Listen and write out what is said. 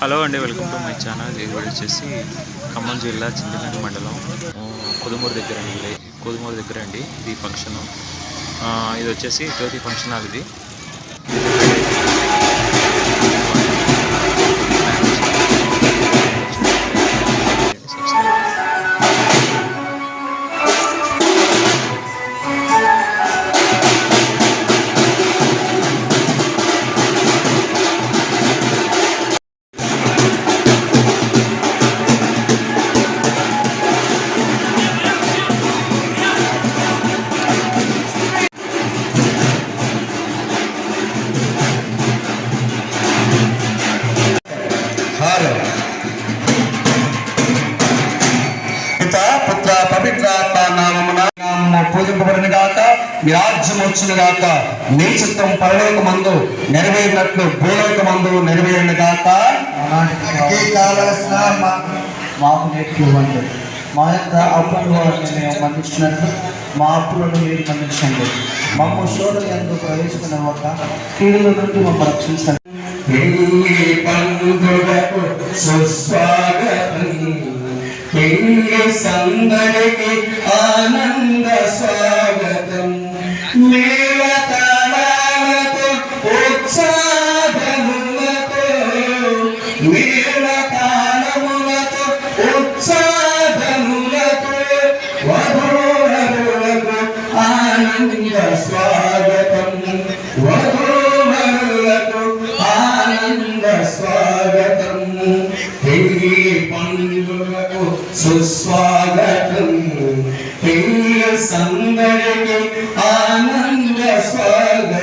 Hello అండి welcome to my channel. ఇది వచ్చేసి ఖమ్మం జిల్లా చింతపల్లి మండలం. ఆ, కొదుమూరు దగ్గర అండి ఇది. కొదుమూరు దగ్గర అండి ఇది ఫంక్షన్. ఇది వచ్చేసి జ్యోతి ఫంక్షన్ హాల్ ఇది. పవిత్రాత్మ నామమున పూజింపబడిన గాక మీ రాజ్యం వచ్చిన గాక మీ చిత్తం పరలోక మందు నెరవేరినట్లు భూలోక మందు నెరవేరిన గాక. మాకు నేర్పు ఇవ్వండి మా యొక్క అప్పులు వారిని మేము మన్నించినట్లు మా అప్పులను మీరు మన్నించండి. మమ్మ శోధన ఎందుకు ప్రవేశించిన ఒక కీడుల నుండి మమ్మల్ని రక్షించండి. పెళ్ళి సందడికి ఆనంద స్వాగతం. మేళ తాళాలతో ఉత్సాహములతో మేళ తాళములతో ఉత్సాహములతో వధూవరులకు ఆనంద స్వాగతం. పెళ్ళి పండుగకు సుస్వాగతం. పెళ్ళి సందడికి ఆనంద స్వాగతం.